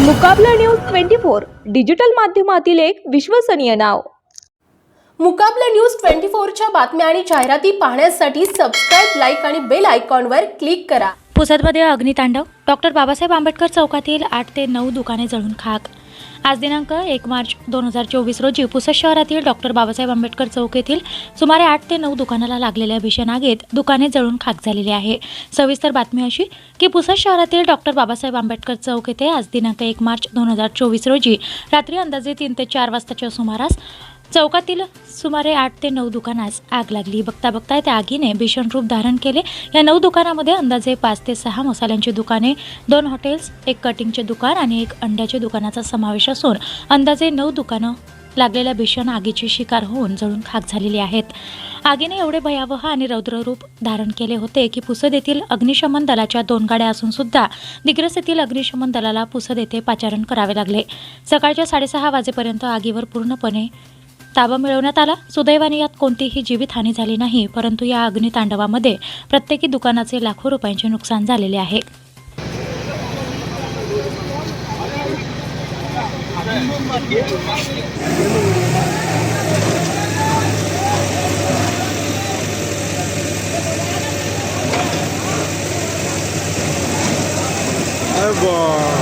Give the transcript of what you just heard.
मुकाबला news twenty four digital माध्यमातील एक विश्वसनीय नाव. मुकाबला न्यूज ट्वेंटी फोरच्या बातम्या आणि जाहिराती पाहण्यासाठी सबस्क्राईब लाईक आणि बेल आयकॉनवर क्लिक करा. पुसदमध्ये अग्नितांडव. डॉक्टर बाबासाहेब आंबेडकर चौकातील आठ ते नऊ दुकाने जळून खाक. आज दिनांक एक मार्च दोन हजार चोवीस रोजी पुसद शहरातील डॉक्टर बाबासाहेब आंबेडकर चौक येथील सुमारे आठ ते नऊ दुकानाला लागलेल्या भीषण आगीत दुकाने जळून खाक झालेली आहे. सविस्तर बातमी अशी की पुसद शहरातील डॉक्टर बाबासाहेब आंबेडकर चौक येथे आज दिनांक एक मार्च दोन हजार चोवीस रोजी रात्री अंदाजे तीन ते चार वाजताच्या सुमारास चौकातील सुमारे आठ ते नऊ दुकानास आग लागली. बघता बघता त्या आगीने भीषण रूप धारण केले. या नऊ दुकानामध्ये अंदाजे पाच ते सहा मसाल्यांची दुकाने दोन हॉटेल्स एक कटिंगचे दुकान आणि एक अंड्याच्या दुकानाचा समावेश असून अंदाजे नऊ दुकानं लागलेल्या भीषण आगीची शिकार होऊन जळून खाक झालेली आहेत. आगीने एवढे भयावह आणि रौद्ररूप धारण केले होते की पुसद येथील अग्निशमन दलाच्या दोन गाड्या असून सुद्धा दिग्रस येथील अग्निशमन दलाला पुसद येथे पाचारण करावे लागले. सकाळच्या साडेसहा वाजेपर्यंत आगीवर पूर्णपणे ताबा मिळवण्यात आला. सुदैवाने यात कोणतीही जीवितहानी झाली नाही परंतु या अग्नितांडवामध्ये प्रत्येकी दुकानाचे लाखो रुपयांचे नुकसान झालेले आहे. Ever.